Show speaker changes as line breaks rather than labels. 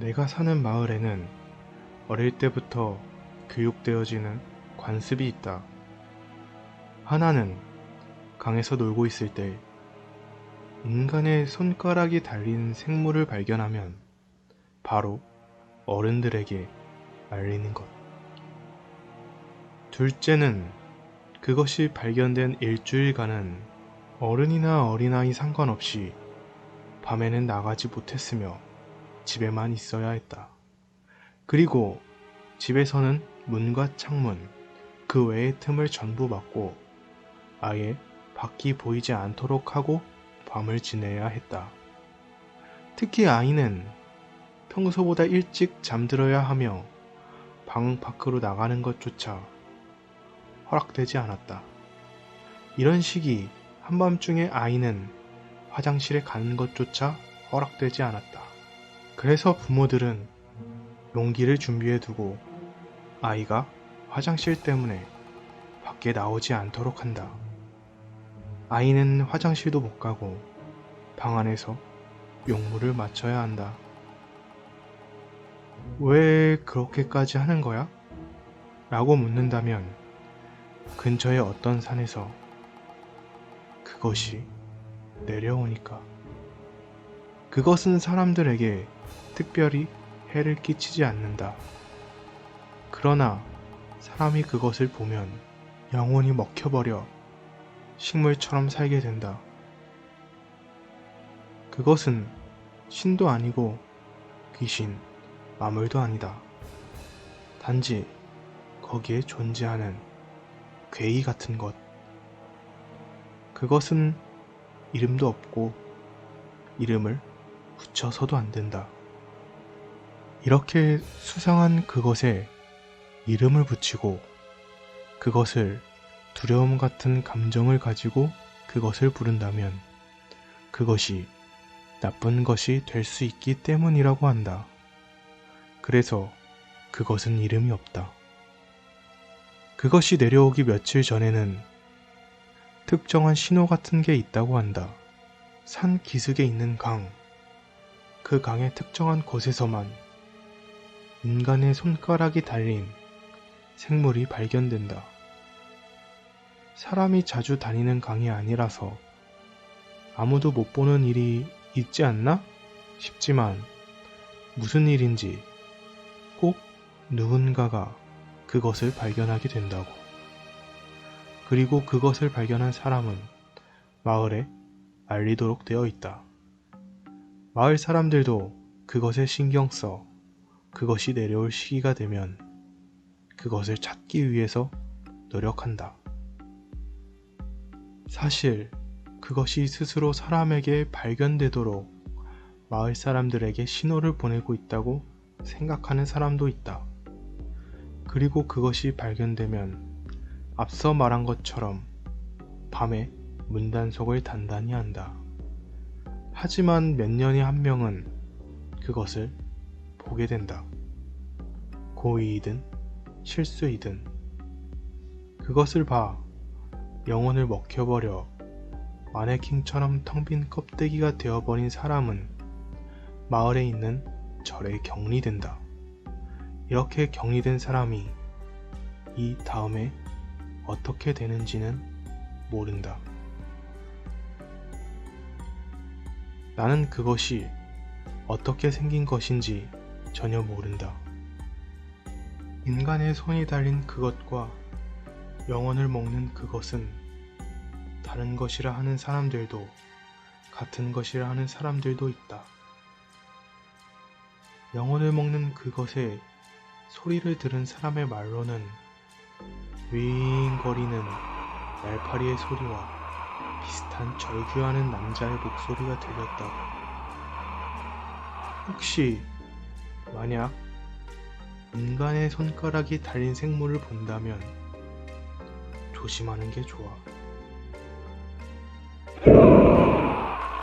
내가 사는 마을에는 어릴 때부터 교육되어지는 관습이 있다. 하나는 강에서 놀고 있을 때 인간의 손가락이 달린 생물을 발견하면 바로 어른들에게 알리는 것. 둘째는 그것이 발견된 일주일간은 어른이나 어린아이 상관없이 밤에는 나가지 못했으며 집에만 있어야 했다. 그리고 집에서는 문과 창문, 그 외의 틈을 전부 막고 아예 밖이 보이지 않도록 하고 밤을 지내야 했다. 특히 아이는 평소보다 일찍 잠들어야 하며 방 밖으로 나가는 것조차 허락되지 않았다. 이런 시기 한밤중에 아이는 화장실에 가는 것조차 허락되지 않았다. 그래서 부모들은 용기를 준비해 두고 아이가 화장실 때문에 밖에 나오지 않도록 한다. 아이는 화장실도 못 가고 방 안에서 용물을 맞춰야 한다. 왜 그렇게까지 하는 거야? 라고 묻는다면 근처의 어떤 산에서 그것이 내려오니까. 그것은 사람들에게 특별히 해를 끼치지 않는다. 그러나 사람이 그것을 보면 영혼이 먹혀버려 식물처럼 살게 된다. 그것은 신도 아니고 귀신, 마물도 아니다. 단지 거기에 존재하는 괴이 같은 것. 그것은 이름도 없고 이름을 붙여서도 안 된다. 이렇게 수상한 그것에 이름을 붙이고 그것을 두려움 같은 감정을 가지고 그것을 부른다면 그것이 나쁜 것이 될 수 있기 때문이라고 한다. 그래서 그것은 이름이 없다. 그것이 내려오기 며칠 전에는 특정한 신호 같은 게 있다고 한다. 산 기슭에 있는 강, 그 강의 특정한 곳에서만 인간의 손가락이 달린 생물이 발견된다. 사람이 자주 다니는 강이 아니라서 아무도 못 보는 일이 있지 않나 싶지만 무슨 일인지 꼭 누군가가 그것을 발견하게 된다고. 그리고 그것을 발견한 사람은 마을에 알리도록 되어 있다. 마을 사람들도 그것에 신경 써 그것이 내려올 시기가 되면 그것을 찾기 위해서 노력한다. 사실 그것이 스스로 사람에게 발견되도록 마을 사람들에게 신호를 보내고 있다고 생각하는 사람도 있다. 그리고 그것이 발견되면 앞서 말한 것처럼 밤에 문단속을 단단히 한다. 하지만 몇 년에 한 명은 그것을 보게 된다. 고의이든 실수이든 그것을 봐 영혼을 먹혀버려 마네킹처럼 텅 빈 껍데기가 되어버린 사람은 마을에 있는 절에 격리된다. 이렇게 격리된 사람이 이 다음에 어떻게 되는지는 모른다. 나는 그것이 어떻게 생긴 것인지 전혀 모른다. 인간의 손이 달린 그것과 영혼을 먹는 그것은 다른 것이라 하는 사람들도 같은 것이라 하는 사람들도 있다. 영혼을 먹는 그것의 소리를 들은 사람의 말로는 윙거리는 날파리의 소리와 비슷한 절규하는 남자의 목소리가 들렸다고. 혹시 만약 인간의 손가락이 달린 생물을 본다면 조심하는 게 좋아.